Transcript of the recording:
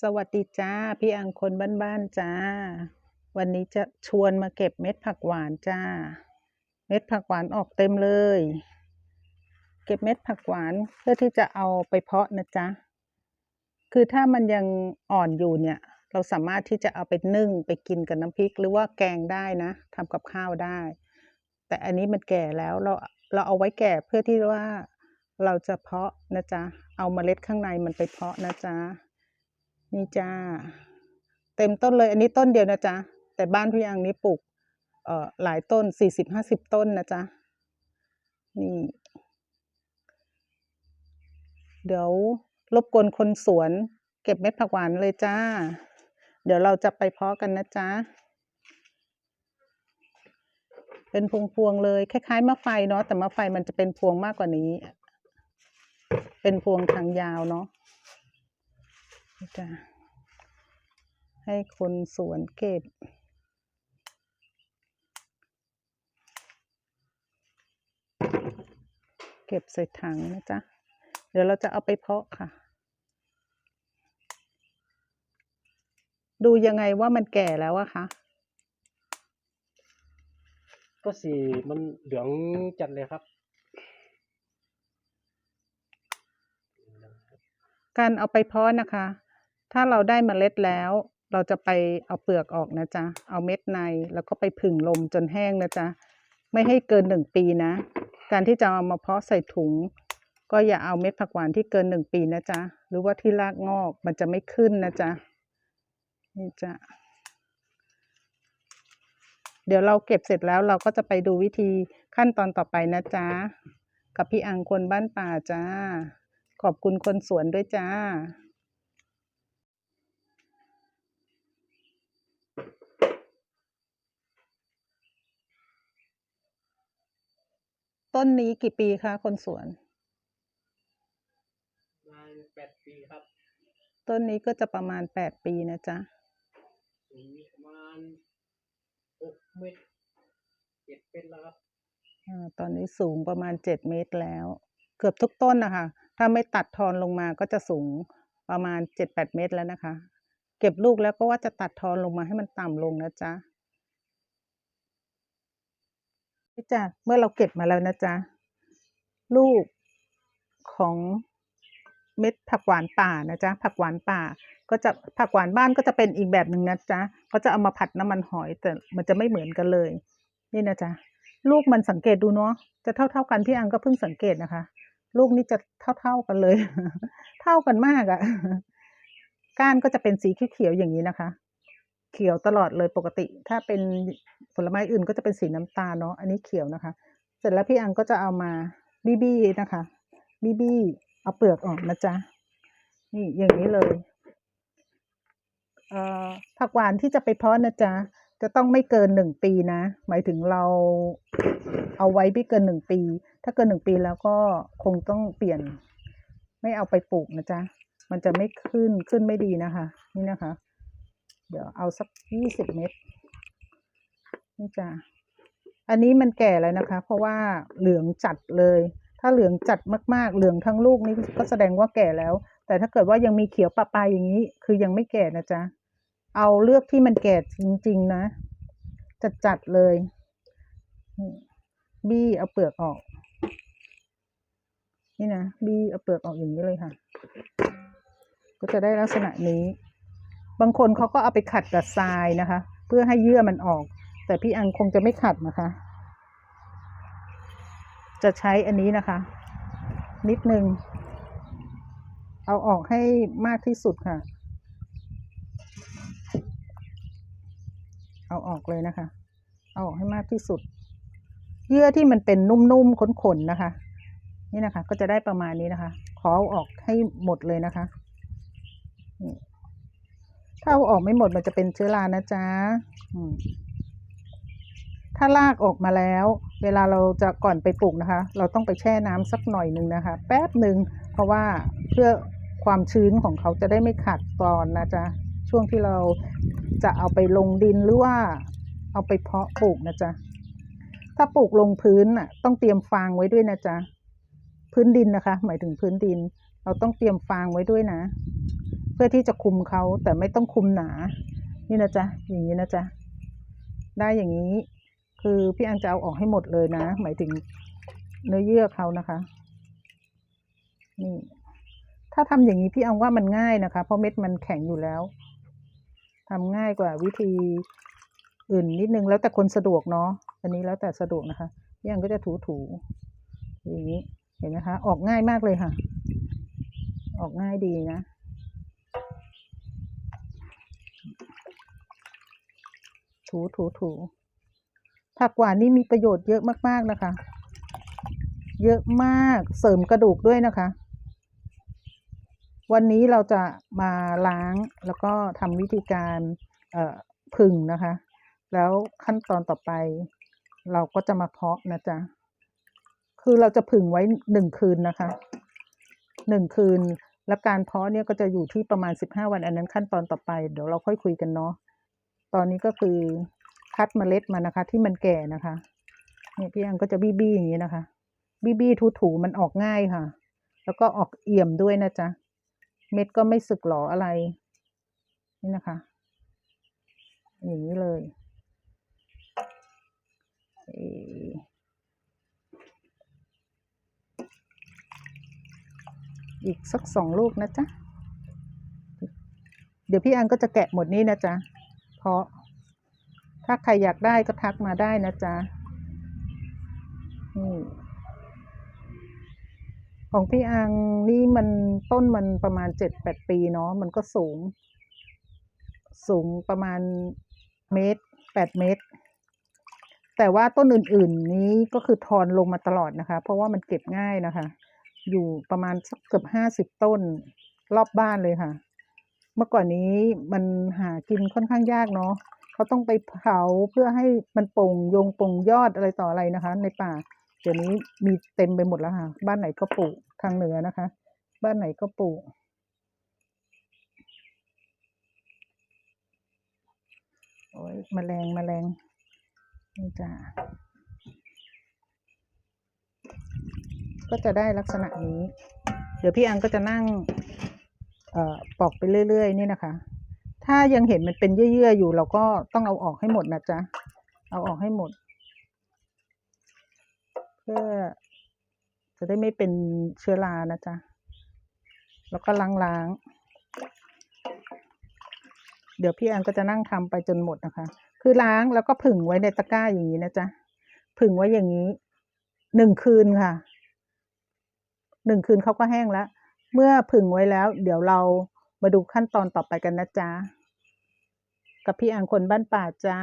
สวัสดีจ้า พี่อังคนบ้านๆจ้า วันนี้จะชวนมาเก็บเม็ดผักหวานจ้า เม็ดผักหวานออกเต็มเลย เก็บเม็ดผักหวานเพื่อที่จะเอาไปเพาะนะจ๊ะคือถ้ามันยังอ่อนอยู่เนี่ย เราสามารถที่จะเอาไปนึ่งไปกินกับน้ำพริก หรือว่าแกงได้นะทำกับข้าวได้ แต่อันนี้มันแก่แล้วเราเราเอาไว้แก่เพื่อที่ว่าเราจะเพาะนะจ๊ะเอาเมล็ดข้างในมันไปเพาะนะจ๊ะ นี่จ้า เต็มต้นเลยอันนี้ต้นเดียวนะจ๊ะ แต่บ้านพี่ยังนี้ปลูกเอ่อหลายต้นสี่สิบห้าสิบต้นนะจ๊ะ นี่ เดี๋ยวรบกวนคนสวน เก็บเม็ดผักหวานเลยจ้า เดี๋ยวเราจะไปเพาะกันนะจ๊ะ เป็นพวงๆเลย คล้ายๆมะไฟเนาะแต่มะไฟมันจะเป็นพวงมากกว่านี้ เป็นพวงทางยาวเนาะ จ้ะให้คนสวนเก็บ เก็บใส่ถังนะจ๊ะ เดี๋ยวเราจะเอาไปเพาะค่ะ ดูยังไงว่ามันแก่แล้วอะคะก็สีมันเหลืองจัดเลยครับ การเอาไปเพาะนะคะ ถ้าเราได้เมล็ดแล้ว เราจะไปเอาเปลือกออกนะจ๊ะ เอาเม็ดในแล้วก็ไปผึ่งลมจนแห้งนะจ๊ะ ไม่ให้เกินหนึ่งปีนะ การที่จะเอามาเพาะใส่ถุง ก็อย่าเอาเม็ดผักหวานที่เกินหนึ่งปีนะจ๊ะ หรือว่าที่รากงอกมันจะไม่ขึ้นนะจ๊ะ นี่จ้ะเดี๋ยวเราเก็บเสร็จแล้วเราก็จะไปดูวิธีขั้นตอนต่อไปนะจ๊ะ กับพี่อังคนบ้านป่าจ้า ขอบคุณคนสวนด้วยจ้า ต้นนี้กี่ปีคะคนสวน ประมาณแปดปีครับต้นนี้ก็จะประมาณแปดปีนะจ๊ะ สูงประมาณหกเมตรเจ็ดเป็นแล้วครับอ่าตอนนี้สูงประมาณเจ็ดเมตรแล้ว เกือบทุกต้นนะคะ ถ้าไม่ตัดทอนลงมาก็จะสูงประมาณเจ็ดแปดเมตรแล้วนะคะ เก็บลูกแล้วก็ว่าจะตัดทอนลงมาให้มันต่ำลงนะจ๊ะ นี่จ้ะเมื่อเราเก็บมาแล้วนะจ๊ะลูกของเม็ดผักหวานป่านะจ๊ะผักหวานป่า ก็จะผักหวานบ้านก็จะเป็นอีกแบบหนึ่งนะจ๊ะเขาจะเอามาผัดน้ำมันหอยแต่มันจะไม่เหมือนกันเลย นี่นะจ๊ะลูกมันสังเกตดูเนาะจะเท่าเท่าๆกันพี่อังก็เพิ่งสังเกตนะคะ ลูกนี่จะเท่าเท่าๆกันเลย เท่ากันมากอะ่ะก้านก็จะเป็นสีเขียวๆอย่างนี้นะคะ เขียวตลอดเลยปกติ ถ้าเป็นผลไม้อื่นก็จะเป็นสีน้ำตาลเนาะอันนี้เขียวนะคะ เสร็จแล้วพี่อังก็จะเอามาบี้บี้นะคะบี้บี้เอาเปลือกออกนะจ๊ะนี่อย่างนี้เลยเอ่อผักหวานที่จะไปเพาะนะจ๊ะจะต้องไม่เกินหนึ่งปีนะ หมายถึงเราเอาไว้ไม่เกินหนึ่งปี ถ้าเกินหนึ่งปีแล้วก็คงต้องเปลี่ยน ไม่เอาไปปลูกนะจ๊ะมันจะไม่ขึ้นขึ้นไม่ดีนะคะ นี่นะคะ เดี๋ยวเอาสักยี่สิบเม็ดนี่จ้ะอันนี้มันแก่แล้วนะคะ เพราะว่าเหลืองจัดเลย ถ้าเหลืองจัดมากๆ เหลืองทั้งลูกนี่ก็แสดงว่าแก่แล้ว แต่ถ้าเกิดว่ายังมีเขียวปะปายอย่างนี้ คือยังไม่แก่นะจ๊ะ เอาเลือกที่มันแก่จริงๆนะ จัดๆเลย บี้เอาเปลือกออก นี่นะ บี้เอาเปลือกออกอย่างนี้เลยค่ะ ก็จะได้ลักษณะนี้ บางคนเขาก็เอาไปขัดกับทรายนะคะ เพื่อให้เยื่อมันออก แต่พี่อังคงจะไม่ขัดนะคะ จะใช้อันนี้นะคะ นิดนึง เอาออกให้มากที่สุดค่ะ เอาออกเลยนะคะ เอาออกให้มากที่สุด เยื่อที่มันเป็นนุ่มๆขนๆนะคะ นี่นะคะ ก็จะได้ประมาณนี้นะคะ ขอเอาออกให้หมดเลยนะคะ ถ้าเอาออกไม่หมดมันจะเป็นเชื้อรานะจ๊ะถ้าลากออกมาแล้ว เวลาเราจะก่อนไปปลูกนะคะ เราต้องไปแช่น้ำสักหน่อยหนึ่งนะคะ แป๊บหนึ่งเพราะว่าเพื่อความชื้นของเขาจะได้ไม่ขาดตอนนะจ๊ะช่วงที่เราจะเอาไปลงดินหรือว่าเอาไปเพาะปลูกนะจ๊ะถ้าปลูกลงพื้นน่ะต้องเตรียมฟางไว้ด้วยนะจ๊ะพื้นดินนะคะ หมายถึงพื้นดิน เราต้องเตรียมฟางไว้ด้วยนะ เพื่อที่จะคุมเขาแต่ไม่ต้องคุมหนา นี่นะจ๊ะอย่างนี้นะจ๊ะได้อย่างนี้ คือพี่อังจะเอาออกให้หมดเลยนะ หมายถึงเนื้อเยื่อเขานะคะนี่ถ้าทำอย่างนี้พี่อังว่ามันง่ายนะคะ เพราะเม็ดมันแข็งอยู่แล้วทำง่ายกว่าวิธีอื่นนิดนึงแล้วแต่คนสะดวกเนาะอันนี้แล้วแต่สะดวกนะคะพี่อังก็จะถูถูๆอย่างนี้เห็นไหมคะ ออกง่ายมากเลยค่ะ ออกง่ายดีนะ ถูถูถูผักหวานนี่มีประโยชน์เยอะมาก ๆ นะคะ เยอะมากเสริมกระดูกด้วยนะคะ วันนี้เราจะมาล้างแล้วก็ทำวิธีการเอ่อผึ่งนะคะ แล้วขั้นตอนต่อไป เราก็จะมาเพาะนะจ๊ะ คือเราจะผึ่งไว้หนึ่งคืนนะคะหนึ่งคืน แล้วการเพาะเนี่ยก็จะอยู่ที่ประมาณสิบห้าวันอันนั้นขั้นตอนต่อไป เดี๋ยวเราค่อยคุยกันเนาะตอนนี้ก็คือคัดเมล็ดมานะคะ ที่มันแก่นะคะเนี่ยพี่อังก็จะบี้ๆอย่างนี้นะคะ บี้ๆถูๆมันออกง่ายค่ะ แล้วก็ออกเอี่ยมด้วยนะจ๊ะเม็ดก็ไม่สึกหรออะไร นี่นะคะ อย่างนี้เลยเอ่อ อีกสักสองลูกนะจ๊ะ เดี๋ยวพี่อังก็จะแกะหมดนี้นะจ๊ะ เพราะ ถ้าใครอยากได้ก็ทักมาได้นะจ๊ะนี่ของพี่อังนี่มันต้นมันประมาณเจ็ดแปดปีเนาะมันก็สูง สูงประมาณเมตรแปดเมตร แต่ว่าต้นอื่น ๆ นี้ก็คือทอนลงมาตลอดนะคะ เพราะว่ามันเก็บง่ายนะคะ อยู่ประมาณสักเกือบห้าสิบต้นรอบบ้านเลยค่ะ เมื่อก่อนนี้มันหากินค่อนข้างยากเนาะเขาต้องไปเผาเพื่อให้มันป่งยงป่งยอดอะไรต่ออะไรนะคะ ในป่าเดี๋ยวนี้มีเต็มไปหมดแล้วค่ะ บ้านไหนก็ปลูกทางเหนือนะคะ บ้านไหนก็ปลูกโอ้ยแมลงแมลงนี่จ้า ก็จะได้ลักษณะนี้ เดี๋ยวพี่อังก็จะนั่งเอ่อปอกไปเรื่อยๆนี่นะคะ ถ้ายังเห็นมันเป็นเยื่อๆอยู่เราก็ต้องเอาออกให้หมดนะจ๊ะ เอาออกให้หมด เพื่อจะได้ไม่เป็นเชื้อรานะจ๊ะ แล้วก็ล้างๆ เดี๋ยวพี่อันก็จะนั่งทำไปจนหมดนะคะ คือล้างแล้วก็ผึ่งไว้ในตะกร้าอย่างนี้นะจ๊ะ ผึ่งไว้อย่างนี้หนึ่งคืนค่ะ หนึ่งคืนเขาก็แห้งแล้ว เมื่อผึ่งไว้แล้ว เดี๋ยวเรามาดูขั้นตอนต่อไปกันนะจ๊ะ กับพี่อังคนบ้านป่าจ้า